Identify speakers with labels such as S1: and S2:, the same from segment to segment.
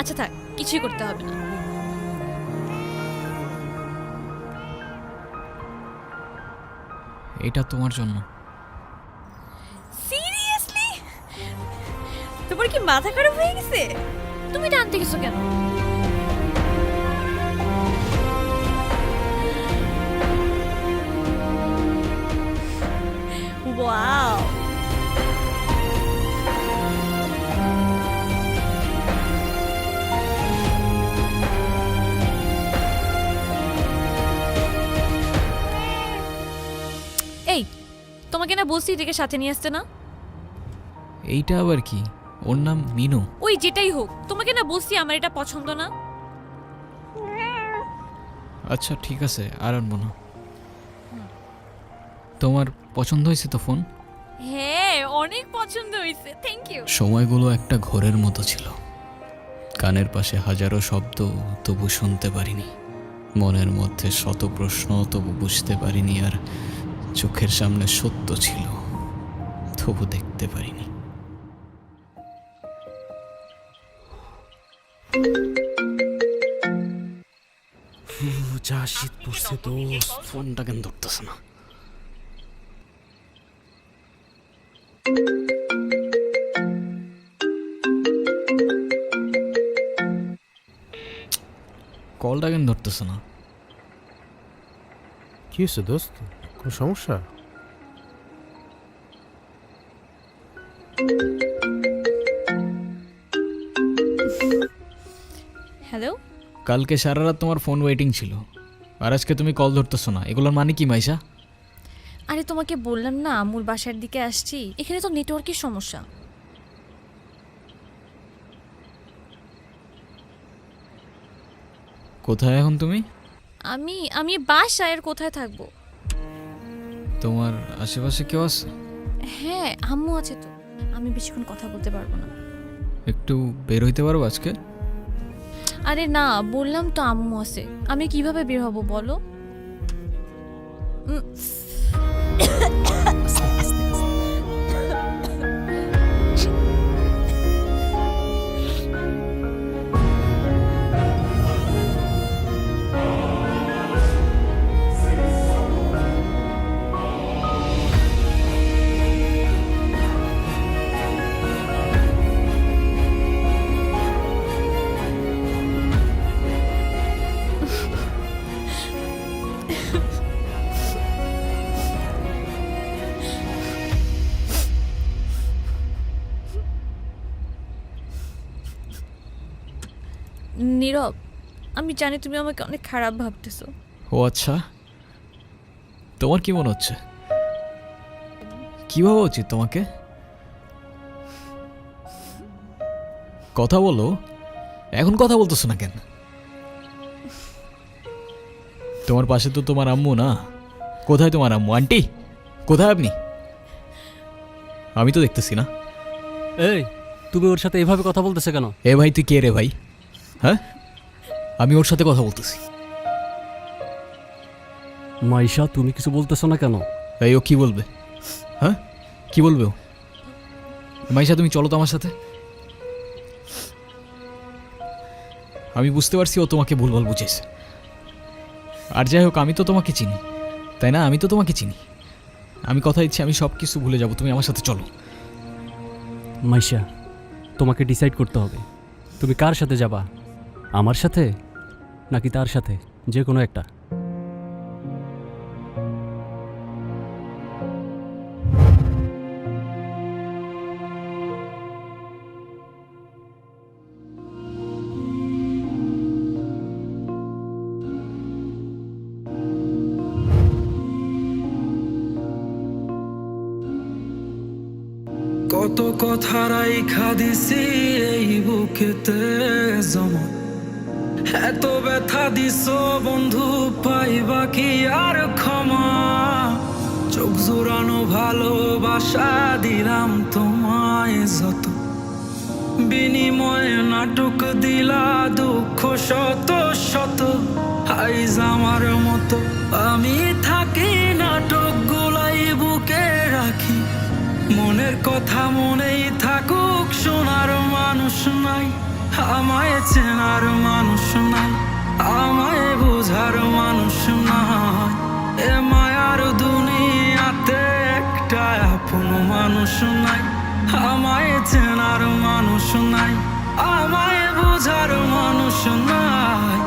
S1: আচ্ছা থাক কিছুই করতে হবে না।
S2: এটা তোমার জন্য।
S1: সিরিয়াসলি? তোমার কি মাথা খারাপ হয়ে গেছে? তুমি টানতে গেছো কেন? ওয়াও তোমাকে না বলছি এটাকে সাথে নিয়ে আসতে না?
S2: এইটা আবার কি? ওর নাম মিনু।
S1: ওই যেটাই হোক তোমাকে না বলছি আমার এটা পছন্দ না।
S2: আচ্ছা ঠিক আছে আর আনব না তোমার পছন্দ হয়েছে তো ফোন?
S1: হ্যাঁ অনেক পছন্দ হয়েছে থ্যাংক ইউ
S2: সময়গুলো একটা ঘোরের মতো ছিল। কানের পাশে হাজারো শব্দ তবু শুনতে পারিনি। মনের মধ্যে শত প্রশ্ন তবু বুঝতে পারিনি আর চোখের সামনে সত্য ছিল তবু দেখতে পারিনি। যা শীত পড়ছে তো ফোনটা কেন ধরতেছে না? কলটা কেন ধরতেছে না?
S3: কি হয়েছে দোস্ত? কোনো সমস্যা?
S1: হ্যালো
S2: কালকে সারা রাত তোমার ফোন ওয়েটিং ছিল। আর আজকে তুমি কল ধরতেছো না। এগুলোর মানে কি মাইশা?
S1: আরে তোমাকে বললাম না আমুর বাসার দিকে আসছি। এখানে তো নেটওয়ার্কের সমস্যা।
S2: কোথায় এখন তুমি?
S1: আমি আমি বাসায় আর কোথায় থাকব?
S2: তোমার আশেপাশে কেউ আছে?
S1: হ্যাঁ আম্মু আছে তো। আমি বেশিক্ষণ কথা বলতে পারব না।
S2: একটু বের হইতে পারব আজকে?
S1: আরে না বললাম তো আম্মু আছে। আমি কীভাবে বের হব বলো? উম, নীরব আমি জানি তুমি আমাকে অনেক খারাপ ভাবতেছো।
S2: ও আচ্ছা? তোমার কি মনে হচ্ছে? কি ভাবা উচিত তোমাকে? কথা বলো এখন কথা বলতেছো না কেন? তোমার পাশে তো তোমার আম্মু না। কোথায় তোমার আম্মু? আন্টি কোথায় আপনি? আমি তো দেখতেছি না।
S4: এই তুমি ওর সাথে এভাবে কথা বলতেছে কেন?
S2: এ ভাই তুই কে রে ভাই? হ্যাঁ? আমি ওর সাথে কথা বলতেছি।
S4: মাইশা তুমি কিছু বলতেছো না কেন?
S2: এই ও কি বলবে? হ্যাঁ? কি বলবে ও? মাইশা তুমি চলো তো আমার সাথে। আমি বুঝতে পারছি ও তোমাকে ভুলভাল বুঝেছে। আর যাই হোক আমি তো তোমাকে চিনি। তাই না? আমি তো তোমাকে চিনি। আমি কথা দিচ্ছি আমি সব কিছু ভুলে যাব। তুমি আমার সাথে চলো।
S4: মাইশা তোমাকে ডিসাইড করতে হবে। তুমি কার সাথে যাবা? আমার সাথে? নাকি তার সাথে? যে কোনো একটা।
S5: কত কথা রাইখা এই বুকেতে জমা। এত ব্যথা দিছ বন্ধু, পাইবা কি আর ক্ষমা? চোখ জোরানো ভালোবাসা দিলাম তোমায় যত। বিনিময়ে নাটক দিলা দুঃখ শত শত। আইজ আমার মতো, আমি থাকি নাটক গোলাই বুকে রাখি। মনের কথা মনেই থাকুক শোনার মানুষ নাই। আমায় চেনার মানুষ নাই, আমায় বোঝার মানুষ নাই। এ মায়ার দুনিয়াতে একটা আপন মানুষ নাই, আমায় চেনার মানুষ নাই, আমায় বোঝার মানুষ নাই।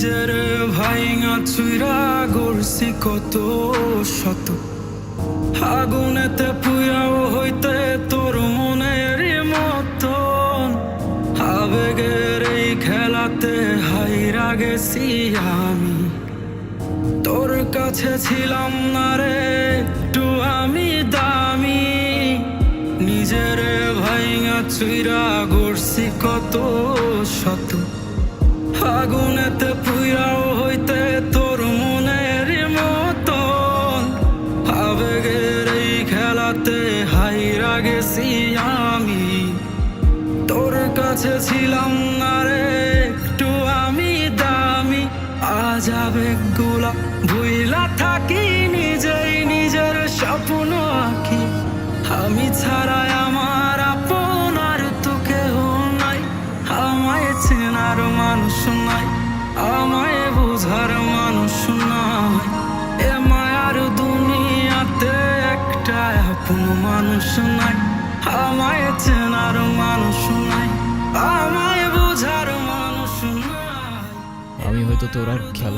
S5: নিজের ভাইঙা চুইরা গড়ছি কত শত। আগুনেতে পুয়াও হইতে তোর মনের মতন। আবেগের এই খেলাতে হাইরা গেছি আমি। তোর কাছে ছিলাম না রে, একটু আমি দামি। নিজের ভাইঙা চুইরা গড়ছি কত শত। আগুনেতে পুইরাও হইতে তোর মনের মতন। আবেগের এই খেলাতে হাইরা গেছি আমি। তোর কাছে ছিলাম না রে, একটু আমি দামি। আজ আবেগগুলা ভুইলা থাকি নিজেই নিজের স্বপ্ন আঁকি। আমি ছাড়াই আপন মানুষ নাই। আমায় চেনার মানুষ নাই। আমায় বোঝার মানুষ নাই।
S2: আমি হয়তো তোর আর খেয়াল